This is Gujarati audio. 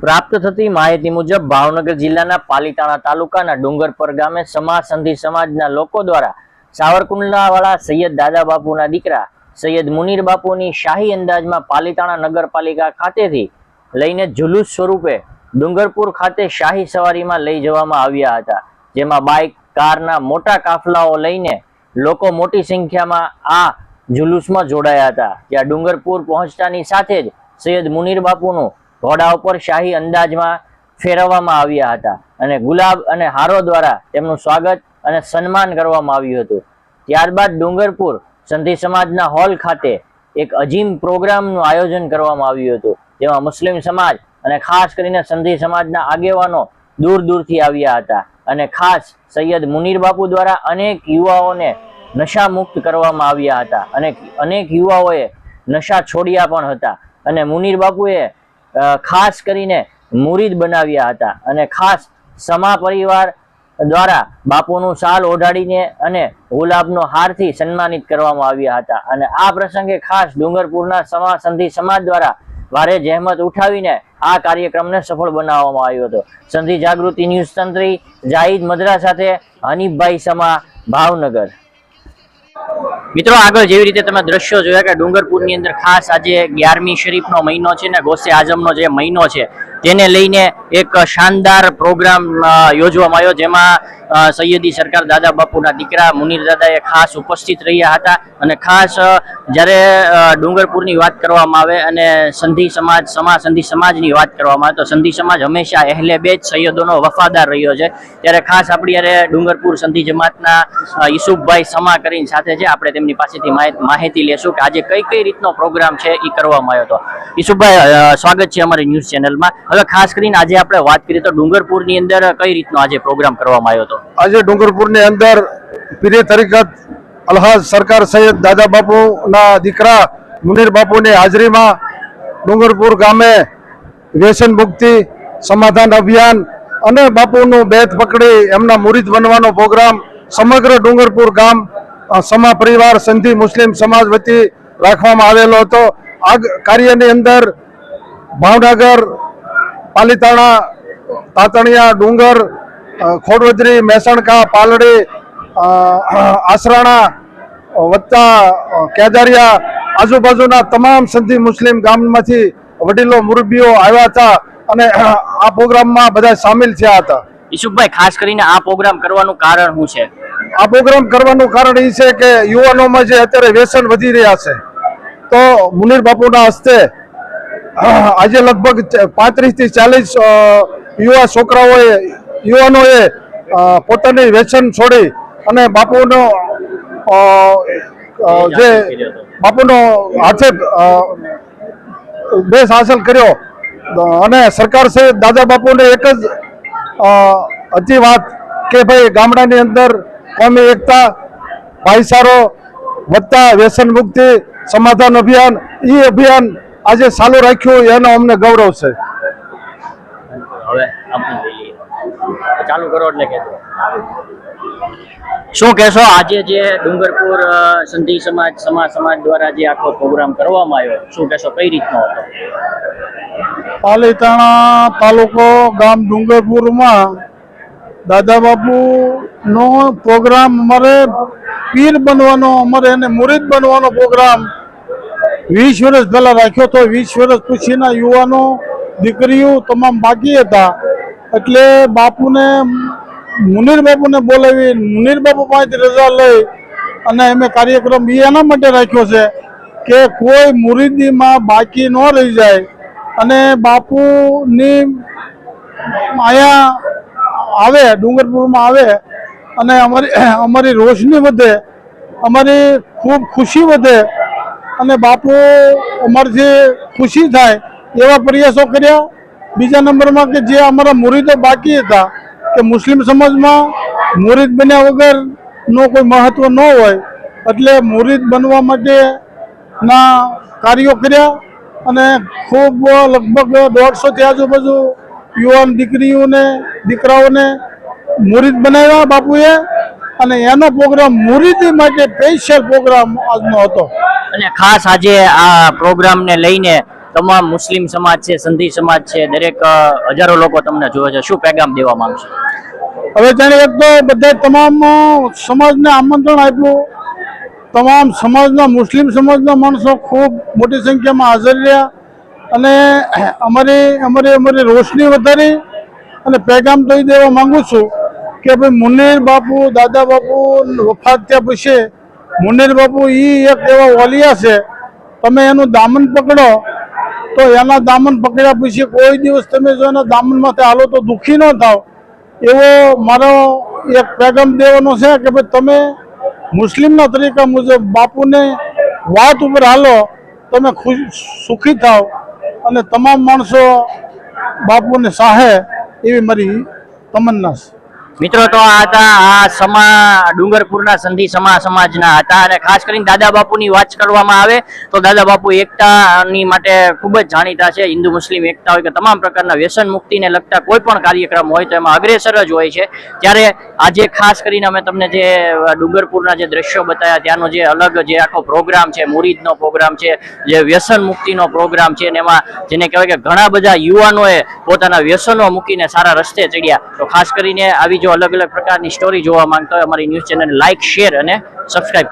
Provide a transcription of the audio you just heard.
પ્રાપ્ત થતી માહિતી મુજબ ભાવનગર જિલ્લાના પાલીતાણા તાલુકાના ડુંગરપર ગામે સમા સંધિ સમાજના લોકો દ્વારા સાવરકુંડલાવાળા સૈયદ દાદા બાપુના દીકરા સૈયદ મુનીર બાપુની શાહી અંદાજમાં પાલીતાણા નગરપાલિકા ખાતેથી લઈને જુલુસ સ્વરૂપે ડુંગરપુર ખાતે શાહી સવારીમાં લઈ જવામાં આવ્યા હતા. જેમાં બાઇક, કારના મોટા કાફલાઓ લઈને લોકો મોટી સંખ્યામાં આ જુલુસમાં જોડાયા હતા. જ્યાં ડુંગરપુર પહોંચતાની સાથે જ સૈયદ મુનીર બાપુનું ઘોડા ઉપર શાહી અંદાજમાં ફેરવવામાં આવ્યા હતા અને ગુલાબ અને હારો દ્વારા તેમનું સ્વાગત અને સન્માન કરવામાં આવ્યું હતું. ત્યારબાદ ડુંગરપુર સંધિ સમાજના હોલ ખાતે એક અજીમ પ્રોગ્રામનું આયોજન કરવામાં આવ્યું હતું, જેમાં મુસ્લિમ સમાજ અને ખાસ કરીને સંધિ સમાજના આગેવાનો દૂર દૂરથી આવ્યા હતા અને ખાસ સૈયદ મુનીર બાપુ દ્વારા અનેક યુવાઓને નશા મુક્ત કરવામાં આવ્યા હતા અને અનેક યુવાઓએ નશા છોડ્યા પણ હતા અને મુનીર બાપુએ ખાસ કરીને મુરીદ બનાવ્યા હતા અને ખાસ સમા પરિવાર દ્વારા બાપુનું શાલ ઓઢાડીને અને ગુલાબનો હારથી સન્માનિત કરવામાં આવ્યા હતા. અને આ પ્રસંગે ખાસ ડુંગરપુરના સમા સંધિ સમાજ દ્વારા ભારે જહેમત ઉઠાવીને આ કાર્યક્રમને સફળ બનાવવામાં આવ્યો હતો. સંધિ જાગૃતિ ન્યૂઝ તંત્રી જાહિદ મદ્રા સાથે હનીફભાઈ સમા, ભાવનગર. મિત્રો, આગળ જેવી રીતે તમે દ્રશ્યો જોયા કે ડુંગરપુરની અંદર ખાસ આજે ગ્યારમી શરીફનો મહિનો છે ને ગોસે આઝમનો જે મહિનો છે તેને લઈને એક શાનદાર પ્રોગ્રામ યોજવામાં આવ્યો. જેમાં સૈયદી સરકાર દાદા બાપુના દીકરા મુનીર દાદાએ ખાસ ઉપસ્થિત રહ્યા હતા. અને ખાસ જ્યારે ડુંગરપુરની વાત કરવામાં આવે અને સંધિ સમાજ સમા સંધિ સમાજની વાત કરવામાં આવે તો સંધિ સમાજ હંમેશા અહેલે બેજ સૈયદોનો વફાદાર રહ્યો છે. ત્યારે ખાસ આપણી યારે ડુંગરપુર સંધિ જમાતના અ, યુસુફભાઈ સમા કરીને સાથે છે. આપણે તેમની પાસેથી માહિ- માહિતી લેશું કે આજે કઈ કઈ રીતનો પ્રોગ્રામ છે એ કરવામાં આવ્યો હતો. યુસુફભાઈ સ્વાગત છે અમારી ન્યૂઝ ચેનલમાં. હવે ખાસ કરીને આજે આપણે વાત કરીએ તો ડુંગરપુરની અંદર કઈ રીતનો આજે પ્રોગ્રામ કરવામાં આવ્યો હતો? આજે ડુંગરપુરની અંદર પીરે તરીકત અલ્હાજ સરકાર સૈયદ દાદા બાપુના દીકરા મુનીર બાપુની હાજરીમાં ડુંગરપુર ગામે વ્યસન મુક્તિ સમાધાન અભિયાન અને બાપુનું બેત પકડી એમના મુરીદ બનવાનો પ્રોગ્રામ સમગ્ર ડુંગરપુર ગામ સમા પરિવાર, સંધિ મુસ્લિમ સમાજ વતી રાખવામાં આવેલો હતો. આ કાર્યની અંદર ભાવનગર પાલીતાણા તાતણિયા ડુંગર ખોડવદરી મેસણકા પાલડી આસરાણા વત્તા કેદારિયા આજુબાજુના તમામ સંધિ મુસ્લિમ ગામમાંથી વડીલો મુરબીઓ આવ્યા હતા અને આ પ્રોગ્રામમાં બધા સામેલ થયા હતા. ઈશુભાઈ ખાસ કરીને આ પ્રોગ્રામ કરવાનું કારણ શું છે? આ પ્રોગ્રામ કરવાનું કારણ એ છે કે યુવાનોમાં જે અત્યારે વ્યસન વધી રહ્યા છે તો મુનીર બાપુના હસ્તે આજે લગભગ પાંત્રીસથી ચાલીસ યુવા છોકરાઓએ, યુવાનોએ પોતાની વ્યસન છોડી અને બાપુનો જે બાપુનો હાથે દેશ હાંસલ કર્યો. અને સરકાર છે, દાદા બાપુને એક જ હતી વાત કે ભાઈ ગામડાની અંદર કોમી એકતા ભાઈચારો વધતા વ્યસન મુક્તિ, સમાધાન અભિયાન એ અભિયાન આજે ચાલુ રાખ્યું એનો અમને ગૌરવ છે. ચાલુ કરો એટલે કે શું કહેશો? આજે જે ડુંગરપુર સંધિ સમાજ સમાજ સમાજ દ્વારા જે આખો પ્રોગ્રામ કરવામાં આવ્યો શું કહેશો? કઈ રીતનો હતો? પાલીતાણા તાલુકો ગામ ડુંગરપુરમાં દાદા બાપુ નો પ્રોગ્રામ અમારે પીર બનવાનો અમારે એને મુરીદ બનવાનો પ્રોગ્રામ વીસ વર્ષ પહેલાં રાખ્યો તો વીસ વર્ષ પછીના યુવાનો, દીકરીઓ તમામ બાકી હતા. એટલે બાપુને, મુનીર બાપુને બોલાવી, મુનીર બાપુ પાસેથી રજા લઈ અને અમે કાર્યક્રમ એ એના માટે રાખ્યો છે કે કોઈ મુરીદીમાં બાકી ન રહી જાય. અને બાપુની અહીંયા આવે, ડુંગરપુરમાં આવે અને અમારી અમારી રોશની વધે, અમારી ખૂબ ખુશી વધે અને બાપુ અમારથી ખુશી થાય એવા પ્રયાસો કર્યા. બીજા નંબરમાં કે જે અમારા મુરીદો બાકી હતા, કે મુસ્લિમ સમાજમાં મુરીદ બન્યા વગરનો કોઈ મહત્વ ન હોય, એટલે મુરીદ બનવા માટેના કાર્યો કર્યા અને ખૂબ લગભગ દોઢસોથી આજુબાજુ યુવાન દીકરીઓને, દીકરાઓને મુરીદ બનાવ્યા બાપુએ. અને એનો પ્રોગ્રામ મુરીદી માટે સ્પેશિયલ પ્રોગ્રામ આજનો હતો. અને ખાસ આજે આ પ્રોગ્રામને લઈને તમામ મુસ્લિમ સમાજ છે સંધિ સમાજ છે દરેક હજારો લોકો તમને જોવે છે. શું પેગામ દેવા માંગશો? હવે જાણે એક તો બધા તમામ સમાજને આમંત્રણ આપ્યું. તમામ સમાજના મુસ્લિમ સમાજના માણસો ખૂબ મોટી સંખ્યામાં હાજર રહ્યા. અને અમારી અમારી અમારી રોશની વધારી. અને પેગામ તો દેવા માંગુ છું. કે ભાઈ મુનેર બાપુ, દાદા બાપુ વફાત થયા પછી, મુનેર બાપુ એ એક એવા ઓલિયા છે, તમે એનું દામન પકડો. તો એના દામન પકડ્યા પછી કોઈ દિવસ તમે જો એના દામનમાંથી હાલો તો દુઃખી ન થાવ. એવો મારો એક પેગમ દેવાનો છે કે ભાઈ તમે મુસ્લિમના તરીકા મુજબ બાપુને વાત ઉપર હાલો, તમે ખુશ, સુખી થાવ અને તમામ માણસો બાપુને સાહે એવી મારી તમન્ના છે. મિત્રો તો આ હતા, આ સમા, ડુંગરપુરના સંધિ સમા સમાજના હતા અને ખાસ કરીને દાદા બાપુની વાત કરવામાં આવે તો દાદા બાપુ એકતાની માટે ખૂબ જ જાણીતા છે. હિન્દુ, મુસ્લિમ, એકતા હોય કે તમામ પ્રકારના વ્યસન મુક્તિને લગતા કોઈ પણ કાર્યક્રમ હોય તો એમાં અગ્રેસર જ હોય છે. ત્યારે આજે ખાસ કરીને અમે તમને જે ડુંગરપુરના જે દ્રશ્યો બતાવ્યા ત્યાંનો જે અલગ જે આખો પ્રોગ્રામ છે, મુરીદનો પ્રોગ્રામ છે, જે વ્યસન મુક્તિનો પ્રોગ્રામ છે, અને એમાં જેને કહેવાય કે ઘણા બધા યુવાનોએ પોતાના વ્યસનો મૂકીને સારા રસ્તે ચડ્યા. તો ખાસ કરીને આવી જો અલગ અલગ પ્રકારની સ્ટોરી જોવા માંગતા હોય, અમારી ન્યૂઝ ચેનલ લાઇક શેર અને સબસ્ક્રાઇબ